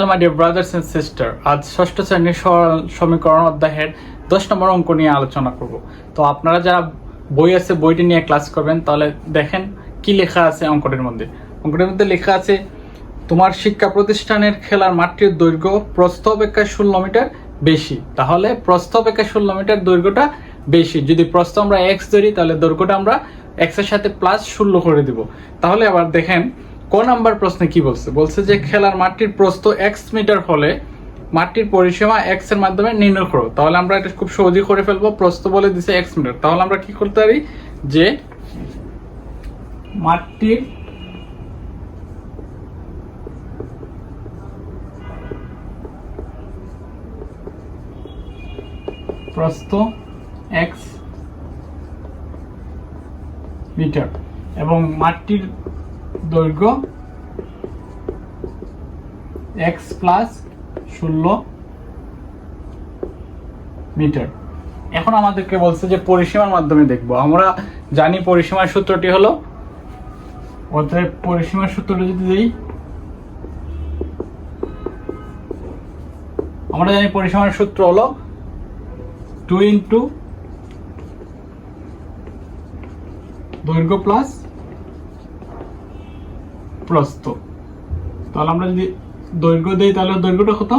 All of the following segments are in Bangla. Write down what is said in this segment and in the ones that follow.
Hello my dear brothers and sister আজ ষষ্ঠ শ্রেণির সরল সমীকরণ অধ্যায়ের দশ নম্বর অঙ্ক নিয়ে আলোচনা করব। তো আপনারা যারা বই আছে, বইটি নিয়ে ক্লাস করবেন, তাহলে দেখেন কি লেখা আছে অঙ্কটির মধ্যে। অঙ্কটির মধ্যে লেখা আছে, তোমার শিক্ষা প্রতিষ্ঠানের খেলার মাঠটির দৈর্ঘ্য প্রস্থ অপেক্ষা ষোলো মিটার বেশি। তাহলে প্রস্থ অপেক্ষা ষোলো মিটার দৈর্ঘ্যটা বেশি। যদি প্রস্থ আমরা এক্স ধরি, তাহলে দৈর্ঘ্যটা আমরা এক্সের সাথে প্লাস ষোলো করে দিব। তাহলে আবার দেখেন ক নাম্বার প্রশ্নে কি বলছে? বলছে যে খেলার মাঠটির প্রস্থ এক্স মিটার হলে মাটির পরিসীমা এক্সের মাধ্যমে নির্ণয় করো। তাহলে আমরা এটা খুব সহজেই করে ফেলব। প্রস্থ বলে দিছে এক্স মিটার তাহলে আমরা কি করতে পারি? যে মাটির প্রস্থ এক্স মিটার এবং মাঠটির দৈর্ঘ্য এক্স প্লাস ষোলো মিটার। এখন আমাদেরকে বলছে যে পরিসীমার মাধ্যমে দেখব। আমরা জানি পরিসীমার সূত্রটি হলো, অতএব পরিসীমার সূত্রটি যদি দিই, আমরা জানি পরিসীমার সূত্র হলো টু ইন্টু দৈর্ঘ্য প্লাস প্রস্থ। তাহলে আমরা যদি দৈর্ঘ্য দিই, তাহলে দৈর্ঘ্যটা কত?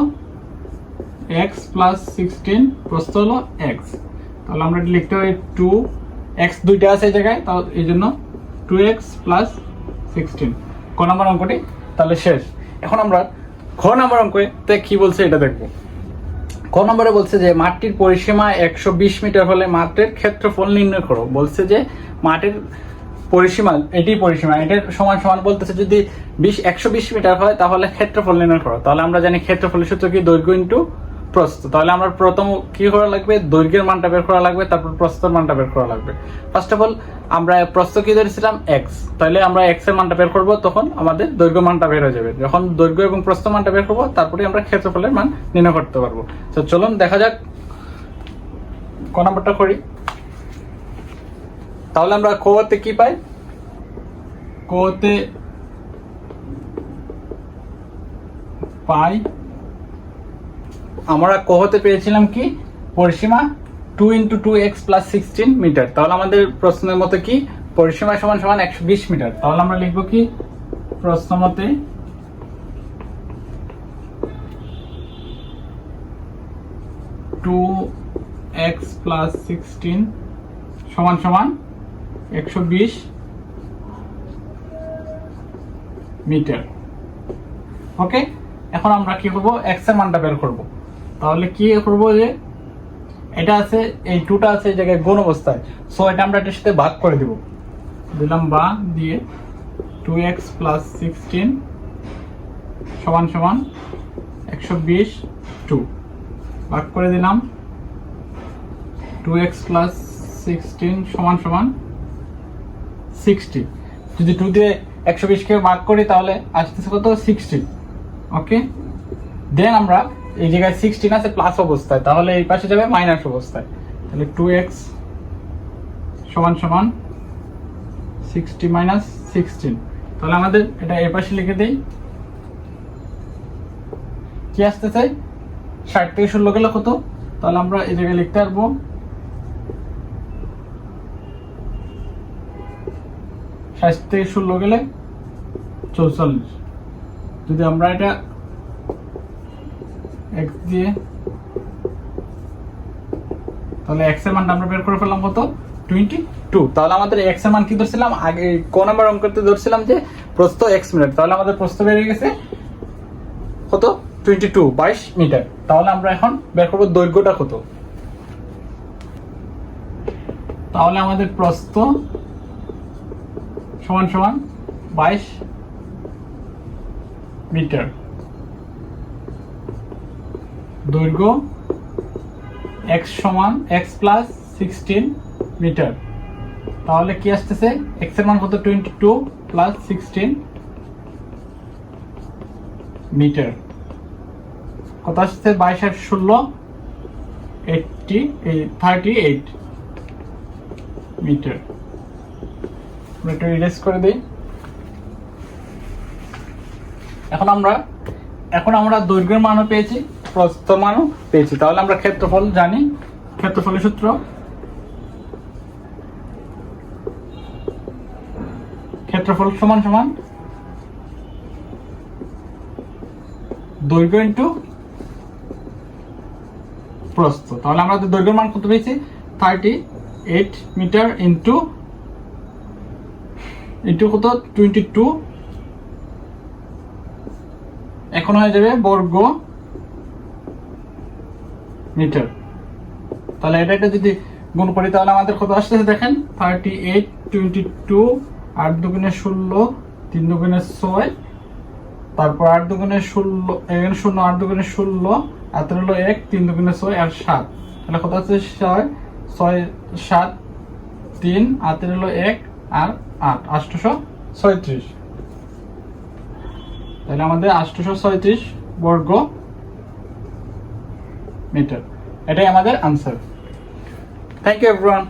এক্স প্লাস সিক্সটিন প্রস্থ হলো এক্স তাহলে আমরা লিখতে পারি টু এক্স দুইটা আছে এই জায়গায় তাও এই জন্য টু এক্স প্লাস সিক্সটিন ক নম্বর অঙ্কটি? তাহলে শেষ। এখন আমরা খ নম্বর অঙ্কে কি বলছে এটা দেখব। ক নম্বরে বলছে যে, মাঠটির পরিসীমা একশো বিশ মিটার হলে মাঠের ক্ষেত্রফল নির্ণয় করো। বলছে যে, মাঠের পরিসীমা এটি পরিসীমা। এটার সমান সমান বলতেছে যদি বিশ, একশো বিশ মিটার হয়, তাহলে ক্ষেত্রফল নির্ণয় করো। তাহলে আমরা জানি ক্ষেত্রফলের সূত্র কি? দৈর্ঘ্য ইন্টু প্রস্থ। তাহলে আমরা প্রথম কি করা লাগবে? দৈর্ঘ্যের মানটা বের করা লাগবে, তারপর প্রস্থের মানটা বের করা লাগবে। ফার্স্ট অফ অল আমরা প্রস্থ কি ধরেছিলাম? এক্স তাহলে আমরা এক্সের মানটা বের করব, তখন আমাদের দৈর্ঘ্য মানটা বের হয়ে যাবে। যখন দৈর্ঘ্য এবং প্রস্থ মানটা বের করব তারপরে আমরা ক্ষেত্রফলের মান নির্ণয় করতে পারব। তো চলুন, দেখা যাক। ক নাম্বারটা করি। তাহলে আমরা কোতে কি পাই? কোতে পাই আমরা কহতে পেয়েছিলাম কি? পরিসীমা two into two x plus sixteen metre তাহলে আমাদের প্রশ্নের মতো কি? পরিসীমা সমান সমান একশো বিশ মিটার তাহলে আমরা লিখব কি? প্রশ্ন মতে টু এক্স প্লাস সিক্সটিন সমান সমান একশো বিশ মিটার। ওকে? এখন আমরা কি করব? এক্সের মানটা বের করব। তাহলে কি করব যে, এটা আছে, এই টুটা আছে এই জায়গায় অবস্থায়। সো এটা আমরা এটার সাথে ভাগ করে দিব। দিলাম বা দিয়ে টু এক্স প্লাস সিক্সটিন সমান সমান একশো বিশ টু ভাগ করে দিলাম টু এক্স প্লাস সিক্সটিন সমান সমান সিক্সটি যদি টু দিয়ে একশো বিশকে ভাগ করি, তাহলে আসতেছে কত? সিক্সটি ওকে দেন আমরা এই জায়গায় সিক্সটিন আছে প্লাস অবস্থায়। তাহলে এই পাশে যাবে মাইনাস অবস্থায়। তাহলে টু এক্স সমান সমান সিক্সটি মাইনাস সিক্সটিন তাহলে আমাদের এটা এ পাশে লিখে দিই। কি আসতেছে? ষাট থেকে ষোলো গেলে কত? তাহলে আমরা এই জায়গায় লিখতে পারব ষাট থেকে ষোলো গেলে চৌচল্লিশ। যদি আমরা এটা এক্স দিয়ে, তাহলে এক্সের মানটা আমরা বের করে ফেললাম কত? টোয়েন্টি টু তাহলে আমাদের এক্সের মান কি ধরছিলাম? আগে ক নাম্বার অঙ্কতে ধরছিলাম যে প্রস্থ এক্স মিটার। তাহলে আমাদের প্রস্থ বেড়ে গেছে কত? টোয়েন্টি টু বাইশ মিটার। তাহলে আমরা এখন বের করব দৈর্ঘ্যটা কত? তাহলে আমাদের প্রস্থ সমান সমান বাইশ মিটার। দৈর্ঘ্য এক্স সমান এক্স প্লাস সিক্সটিন মিটার। তাহলে কি আসতেছে? এক্সের মান কত? Twenty two plus sixteen metre. কত আসছে? বাইশ আর ষোলো, এইটটি, এই থার্টি এইট মিটার। একটু ইরেজ করে দিই। এখন আমরা এখন আমরা দৈর্ঘ্যের মানও পেয়েছি, প্রস্থ মানও পেয়েছি। তাহলে আমরা ক্ষেত্রফল জানি। ক্ষেত্রফলের সূত্র? ক্ষেত্রফল সমান সমান দৈর্ঘ্য ইন্টু প্রস্থ। তাহলে আমরা দৈর্ঘ্যের মান কত পেয়েছি? Thirty eight metre into into কত? টোয়েন্টি টু এখন হয়ে যাবে বর্গ মিটার তাহলে এটা এটা যদি গুণ করি, তাহলে আমাদের কত আসতেছে দেখেন? থার্টি এইট টোয়েন্টি টু আট দুগুণে ষোলো, তিন দুগুণে ছয়, তারপর আট দুগুণে ষোলো, এখানে শূন্য, আট দুগুণে ষোলো আর হলো এক, তিন দুগুণে ছয়, আর সাত। তাহলে কত আছে ছয় ছয়, সাত, তিন আর হলো এক আর আট আটশোশো ছয়ত্রিশ। তাহলে আমাদের আটশোশো ছয়ত্রিশ বর্গ মিটার। এটাই আমাদের আনসার থ্যাংক ইউ এভরিওয়ান